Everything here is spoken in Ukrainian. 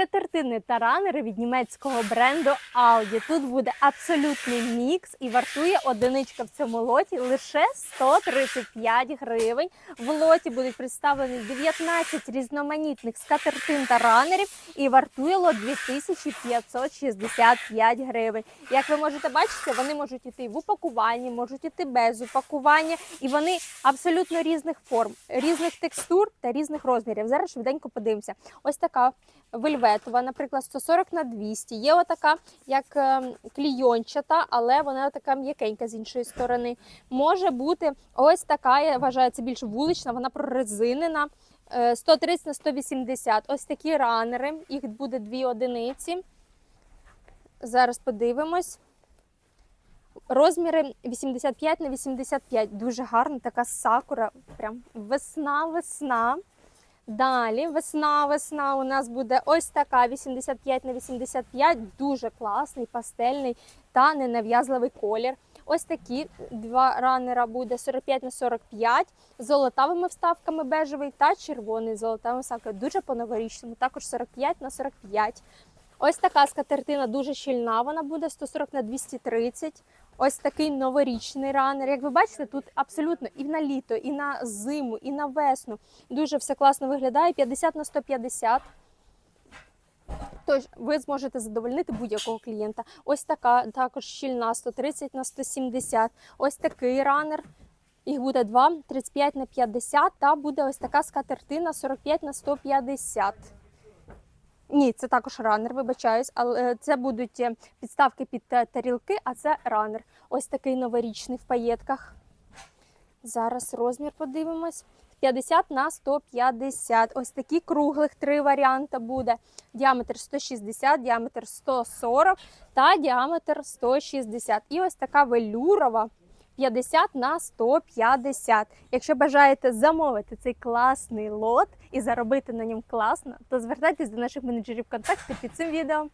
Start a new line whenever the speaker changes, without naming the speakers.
скатертини та ранери від німецького бренду Aldi. Тут буде абсолютний мікс і вартує одиничка в цьому лоті лише 135 гривень. В лоті будуть представлені 19 різноманітних скатертин та ранерів і вартує лот 2565 гривень. Як ви можете бачити, вони можуть іти в упакуванні, можуть іти без упакування, і вони абсолютно різних форм, різних текстур та різних розмірів. Зараз швиденько подивимося. Ось така вельветова, наприклад, 140 на 200. Є отака, як ем, клійончата, але вона така м'якенька з іншої сторони. Може бути ось така, я вважаю, це більш вулична, вона прорезинена. е, 130 на 180. Ось такі ранери. Їх буде дві одиниці. Зараз подивимось. Розміри 85 на 85. Дуже гарна така сакура. Прям весна, весна. Далі весна, весна у нас буде ось така 85 на 85, дуже класний, пастельний та ненав'язливий колір. Ось такі два ранера буде 45 на 45 з золотавими вставками бежевий та червоний з золотавими вставками. Дуже по-новорічному, також 45 на 45. Ось така скатертина дуже щільна, вона буде 140 на 230. Ось такий новорічний ранер. Як ви бачите, тут абсолютно і на літо, і на зиму, і на весну. Дуже все класно виглядає. 50 на 150. Тож ви зможете задовольнити будь-якого клієнта. Ось така також щільна 130 на 170. Ось такий ранер. Їх буде два, 35 на 50, та буде ось така скатертина 45 на 150. Ні, це також ранер, вибачаюсь, але це будуть е, підставки під тарілки, а це ранер. Ось такий новорічний в паєтках. Зараз розмір подивимось. 50 на 150. Ось такі круглих три варіанти буде. Діаметр 160, діаметр 140 та діаметр 160. І ось така велюрова 50 на 150. Якщо бажаєте замовити цей класний лот і заробити на ньому класно, то звертайтесь до наших менеджерів контакту під цим відео.